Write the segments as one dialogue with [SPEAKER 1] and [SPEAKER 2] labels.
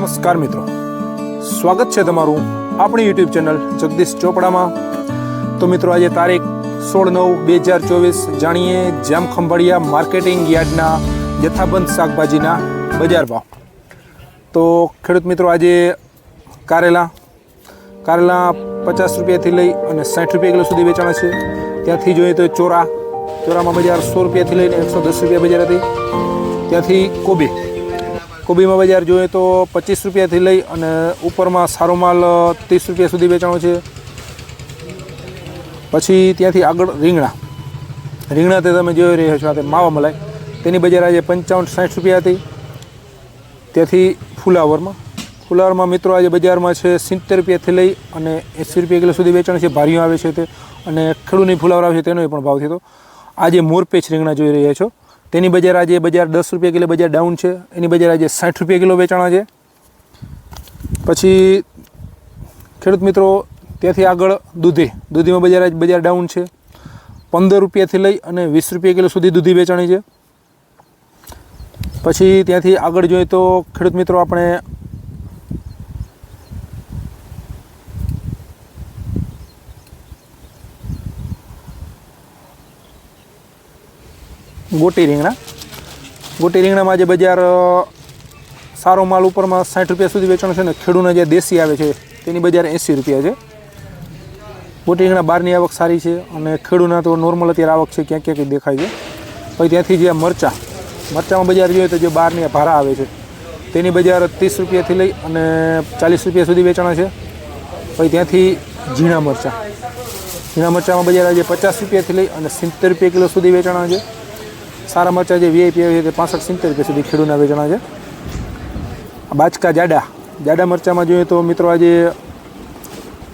[SPEAKER 1] નમસ્કાર મિત્રો. સ્વાગત છે તમારું આપણી યુટ્યુબ ચેનલ જગદીશ ચોપડામાં. તો મિત્રો, આજે તારીખ સોળ નવ બે હજાર ચોવીસ જાણીએ જામ ખંભાળિયા માર્કેટિંગ યાર્ડના જથ્થાબંધ શાકભાજીના બજાર ભાવ. તો ખેડૂત મિત્રો, આજે કારેલા કારેલા પચાસ રૂપિયાથી લઈ અને સાઠ રૂપિયા કિલો સુધી વેચાણા છે. ત્યાંથી જોઈએ તો ચોરા, ચોરામાં બજાર સો રૂપિયાથી લઈને એકસો દસ રૂપિયા બજાર હતી. ત્યાંથી કોબી કોબીમાં બજાર જોઈએ તો પચીસ રૂપિયાથી લઈ અને ઉપરમાં સારો માલ ત્રીસ રૂપિયા સુધી વેચાણો છે. પછી ત્યાંથી આગળ રીંગણા. રીંગણા તે તમે જોઈ રહ્યા છો, આ માવા મલાઈ. તેની બજાર આજે પંચાવન સાઠ રૂપિયા હતી. ત્યાંથી ફુલાવરમાં. ફુલાવરમાં મિત્રો આજે બજારમાં છે સિત્તેર રૂપિયાથી લઈ અને એંસી રૂપિયા કિલો સુધી વેચાણ છે. ભારીઓ આવે છે તે અને ખેડૂતની ફુલાવર આવે છે તેનો પણ ભાવ થયો આજે મોરપેચ રીંગણા જોઈ રહ્યા છો. તેની બજાર આજે બજાર દસ રૂપિયા કિલો બજાર ડાઉન છે. એની બજાર આજે સાઠ રૂપિયા કિલો વેચાણા છે. પછી ખેડૂત મિત્રો, ત્યાંથી આગળ દૂધી. દૂધીમાં બજાર આજે બજાર ડાઉન છે. પંદર રૂપિયાથી લઈ અને વીસ રૂપિયા કિલો સુધી દૂધી વેચાણી છે. પછી ત્યાંથી આગળ જોઈએ તો ખેડૂત મિત્રો, આપણે ગોટી રીંગણા. ગોટી રીંગણામાં જે બજાર સારો માલ ઉપરમાં સાઠ રૂપિયા સુધી વેચાણ છે ને ખેડૂના જે દેશી આવે છે, તેની બજાર એંસી રૂપિયા છે. ગોટી રીંગણા બહારની આવક સારી છે અને ખેડૂના તો નોર્મલ અત્યારે આવક છે, ક્યાંક ક્યાંક દેખાય છે. પછી ત્યાંથી જે મરચાં, મરચાંમાં બજાર જોઈએ તો જે બહારની ભારા આવે છે, તેની બજાર ત્રીસ રૂપિયાથી લઈ અને ચાલીસ રૂપિયા સુધી વેચાણ છે. પછી ત્યાંથી ઝીણા મરચાં. ઝીણા મરચાંમાં બજાર આજે પચાસ રૂપિયાથી લઈ અને સિત્તેર રૂપિયા કિલો સુધી વેચાણ છે. સારા મરચાં જે વીઆઈપી આવે છે તે પાસઠ સિત્તેર રૂપિયા સુધી ખેડૂતના વેચાણા છે. બાચકા જાડા. જાડા મરચાંમાં જોઈએ તો મિત્રો આજે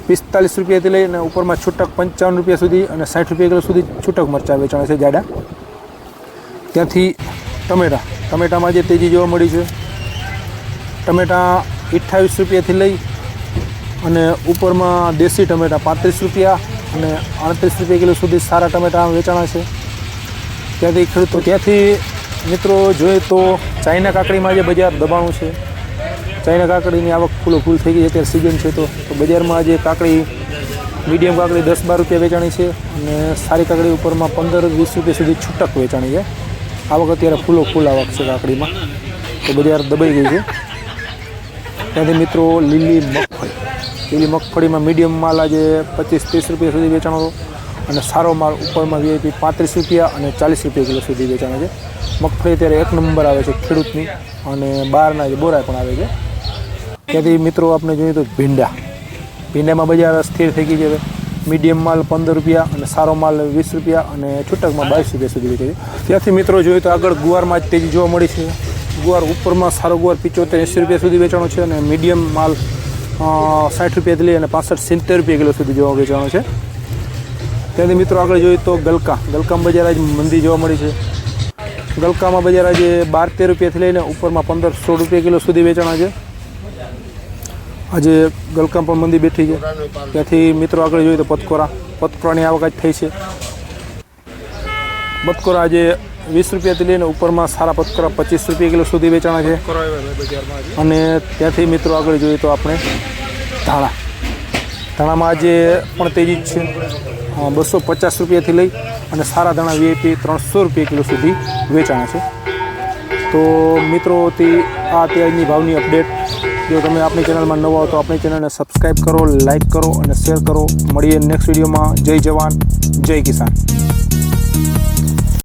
[SPEAKER 1] પિસ્તાલીસ રૂપિયાથી લઈને ઉપરમાં છૂટક પંચાવન રૂપિયા સુધી અને સાઠ રૂપિયા કિલો સુધી છૂટક મરચાં વેચાણા છે જાડા. ત્યાંથી ટમેટા. ટમેટામાં જે તેજી જોવા મળી છે. ટમેટા અઠ્ઠાવીસ રૂપિયાથી લઈ અને ઉપરમાં દેશી ટમેટા પાંત્રીસ રૂપિયા અને અડત્રીસ રૂપિયા કિલો સુધી સારા ટમેટા વેચાણા છે. ત્યાંથી ખેડૂતો ત્યાંથી મિત્રો જોઈએ તો ચાઇના કાકડીમાં જે બજાર દબાણું છે, ચાઇના કાકડીની આવક ફૂલો ફૂલ થઈ ગઈ છે, અત્યારે સિઝન છે તો બજારમાં જે કાકડી મીડિયમ કાકડી દસ બાર રૂપિયા વેચાણી છે અને સારી કાકડી ઉપરમાં પંદર વીસ રૂપિયા સુધી છૂટક વેચાણી છે. આવક અત્યારે ફૂલો ફૂલ આવક છે કાકડીમાં, તો બજાર દબાઈ ગઈ છે. ત્યાંથી મિત્રો લીલી મગફળી, લીલી મગફળીમાં મીડિયમ માલ આજે પચીસ ત્રીસ રૂપિયા સુધી વેચાણો હતો અને સારો માલ ઉપરમાં વીઆઈપી પાંત્રીસ રૂપિયા અને ચાલીસ રૂપિયા કિલો સુધી વેચાણ છે. મગફળી અત્યારે એક નંબર આવે છે ખેડૂતની અને બહારના જે બોરા પણ આવે છે. ત્યાંથી મિત્રો આપણે જોઈએ તો ભીંડા. ભીંડામાં બજાર સ્થિર થઈ ગઈ છે મીડિયમ માલ પંદર રૂપિયા અને સારો માલ વીસ રૂપિયા અને છૂટકમાં બાવીસ રૂપિયા સુધી વેચે છે. ત્યાંથી મિત્રો જોઈએ તો આગળ ગુવારમાં જ તેજી જોવા મળી છે. ગુવાર ઉપરમાં સારો ગુવાર પિચોતેર, એંસી રૂપિયા સુધી વેચાણો છે અને મીડિયમ માલ સાઠ રૂપિયાથી લઈ અને પાસઠ, સિત્તેર રૂપિયા કિલો સુધી જોવા વેચાણો છે. ત્યાંથી મિત્રો આગળ જોઈએ તો ગલકા. ગલકામ બજાર આજે મંદી જોવા મળી છે. ગલકામાં બજાર આજે બાર તેર રૂપિયાથી લઈને ઉપરમાં પંદર સોળ રૂપિયા કિલો સુધી વેચાણા છે આજે ગલકામ પણ મંદી બેઠી છે. ત્યાંથી મિત્રો આગળ જોઈએ તો પતકોરા. પતકોરાની આવક આજ થઈ છે. પતકોરા આજે વીસ રૂપિયાથી લઈને ઉપરમાં સારા પતકોરા પચીસ રૂપિયા કિલો સુધી વેચાણા છે. અને ત્યાંથી મિત્રો આગળ જોઈએ તો આપણે ધાણા. ધાણામાં આજે પણ તેજી જ છે. બસો પચાસ રૂપિયાથી લઈ અને સારા ધાણા વીઆઈપી ત્રણસો રૂપિયા કિલો સુધી વેચાણ છે. તો મિત્રોથી આ અત્યારની ભાવની અપડેટ. જો તમે આપણી ચેનલમાં નવા હો તો આપણી ચેનલને સબસ્ક્રાઈબ કરો, લાઇક કરો અને શેર કરો. મળીએ નેક્સ્ટ વિડીયોમાં. જય જવાન, જય કિસાન.